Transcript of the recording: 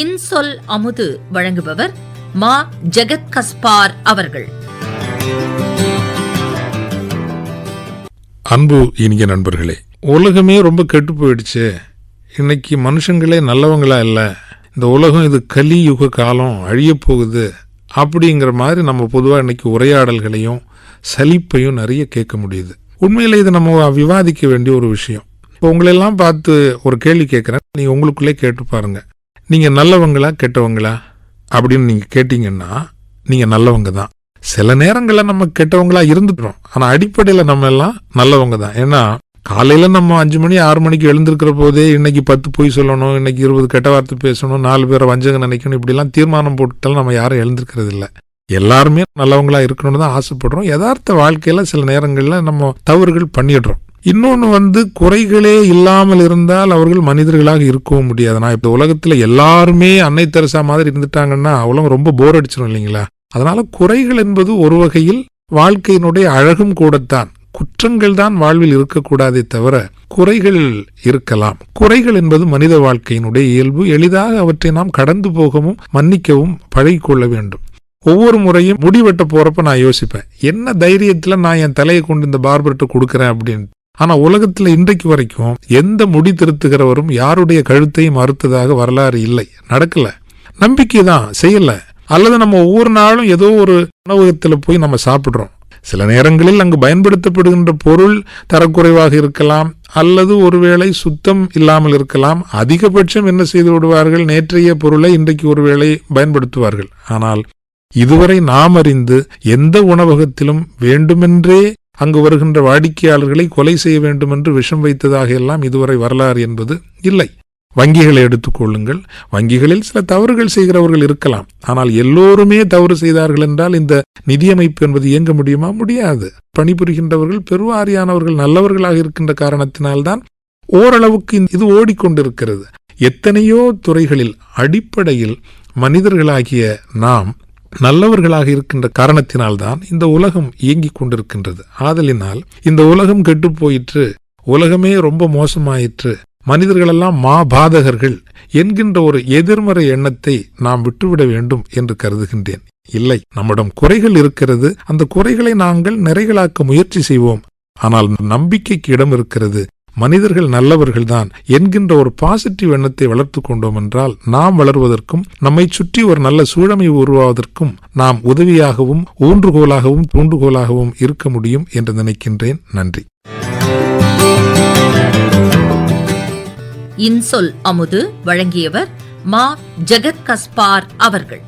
இன்சொல் அமுது வழங்குபவர் மா ஜெகத் கஸ்பார் அவர்கள். அன்பு இனிய நண்பர்களே உலகமே ரொம்ப கெட்டு போயிடுச்சு. இன்னைக்கு மனுஷங்களே நல்லவங்களா இல்லை? இந்த உலகம் இது கலியுக காலம் அழிய போகுது அப்படிங்கிற மாதிரி நம்ம பொதுவாக இன்னைக்கு உரையாடல்களையும் சலிப்பையும் நிறைய கேட்க முடியுது. உண்மையில் இது நம்ம விவாதிக்க வேண்டிய ஒரு விஷயம். இப்போ உங்களெல்லாம் பார்த்து ஒரு கேள்வி கேட்குறேன். நீங்கள் உங்களுக்குள்ளே கேட்டு பாருங்க. நீங்கள் நல்லவங்களா கெட்டவங்களா? அப்படின்னு நீங்கள் கேட்டிங்கன்னா நீங்கள் நல்லவங்க தான். சில நேரங்களில் நம்ம கெட்டவங்களா இருந்துக்கிறோம். ஆனால் அடிப்படையில் நம்ம எல்லாம் நல்லவங்க தான். ஏன்னா காலையில் நம்ம அஞ்சு மணி ஆறு மணிக்கு எழுந்திருக்கிற போதே இன்னைக்கு பத்து பொய் சொல்லணும் இன்னைக்கு இருபது கெட்ட வார்த்தை பேசணும் நாலு பேரை வஞ்சக நினைக்கணும் இப்படிலாம் தீர்மானம் போட்டுட்டாலும் நம்ம யாரும் எழுந்திருக்கிறது இல்லை. எல்லாருமே நல்லவங்களா இருக்கணும்னு தான் ஆசைப்படுறோம். யதார்த்த வாழ்க்கையில சில நேரங்களில் நம்ம தவறுகள் பண்ணிடுறோம். இன்னொன்று வந்து குறைகளே இல்லாமல் இருந்தால் அவர்கள் மனிதர்களாக இருக்கவும் முடியாது. நான் இப்போ உலகத்தில் எல்லாருமே அன்னை தெரசா மாதிரி இருந்துட்டாங்கன்னா உலகம் ரொம்ப போர் அடிச்சிடும் இல்லைங்களா? அதனால குறைகள் என்பது ஒரு வகையில் வாழ்க்கையினுடைய அழகும் கூடத்தான். குற்றங்கள் தான் வாழ்வில் இருக்கக்கூடாதே தவிர குறைகள் இருக்கலாம். குறைகள் என்பது மனித வாழ்க்கையினுடைய இயல்பு. எளிதாக அவற்றை நாம் கடந்து போகவும் மன்னிக்கவும் பழகிக்கொள்ள வேண்டும். ஒவ்வொரு முறையும் முடி வெட்ட போறப்ப நான் யோசிப்பேன். என்ன தைரியத்துல நான் என் தலையை கொண்டு இந்த பார்பர்கிட்ட கொடுக்குறேன் அப்படின்னு. ஆனா உலகத்துல இன்றைக்கு வரைக்கும் எந்த முடி திருத்துகிறவரும் யாருடைய கழுத்தையும் மறுத்ததாக வரலாறு இல்லை. நடக்கல. நம்பிக்கை தான். செய்யல. அல்லது நம்ம ஒவ்வொரு நாளும் ஏதோ ஒரு உணவகத்துல போய் நம்ம சாப்பிடுறோம். சில நேரங்களில் அங்கு பயன்படுத்தப்படுகின்ற பொருள் தரக்குறைவாக இருக்கலாம். அல்லது ஒருவேளை சுத்தம் இல்லாமல் இருக்கலாம். அதிகபட்சம் என்ன செய்து விடுவார்கள்? நேற்றைய பொருளை இன்றைக்கு ஒருவேளை பயன்படுத்துவார்கள். ஆனால் இதுவரை நாம் அறிந்து எந்த உணவகத்திலும் வேண்டுமென்றே அங்கு வருகின்ற வாடிக்கையாளர்களை கொலை செய்ய வேண்டும் என்று விஷம் வைத்ததாக எல்லாம் இதுவரை வரலாறு என்பது இல்லை. வங்கிகளை எடுத்துக்கொள்ளுங்கள் வங்கிகளில் சில தவறுகள் செய்கிறவர்கள் இருக்கலாம். ஆனால் எல்லோருமே தவறு செய்தார்கள் என்றால் இந்த நிதியமைப்பு என்பது இயங்க முடியுமா? முடியாது. பணிபுரிகின்றவர்கள் பெருவாரியானவர்கள் நல்லவர்களாக இருக்கின்ற காரணத்தினால்தான் ஓரளவுக்கு இது ஓடிக்கொண்டிருக்கிறது. எத்தனையோ துறைகளில் அடிப்படையில் மனிதர்களாகிய நாம் நல்லவர்களாக இருக்கின்ற காரணத்தினால்தான் இந்த உலகம் இயங்கிக் கொண்டிருக்கின்றது. ஆதலினால் இந்த உலகம் கெட்டு போயிற்று உலகமே ரொம்ப மோசமாயிற்று மனிதர்களெல்லாம் மாபாதகர்கள் என்கின்ற ஒரு எதிர்மறை எண்ணத்தை நாம் விட்டுவிட வேண்டும் என்று கருதுகின்றேன். இல்லை நம்மிடம் குறைகள் இருக்கிறது. அந்த குறைகளை நாங்கள் நிறைகளாக்க முயற்சி செய்வோம். ஆனால் நம்பிக்கைக்கு இடம் இருக்கிறது. மனிதர்கள் நல்லவர்கள்தான் என்கின்ற ஒரு பாசிட்டிவ் எண்ணத்தை வளர்த்து கொண்டோம் என்றால் நாம் வளர்வதற்கும் நம்மை சுற்றி ஒரு நல்ல சூழமை உருவாவதற்கும் நாம் உதவியாகவும் ஊன்றுகோலாகவும் தூண்டுகோலாகவும் இருக்க முடியும் என்று நினைக்கின்றேன். நன்றி. இன்சொல் அமுது வழங்கியவர் மா ஜெகத் கஸ்பார் அவர்கள்.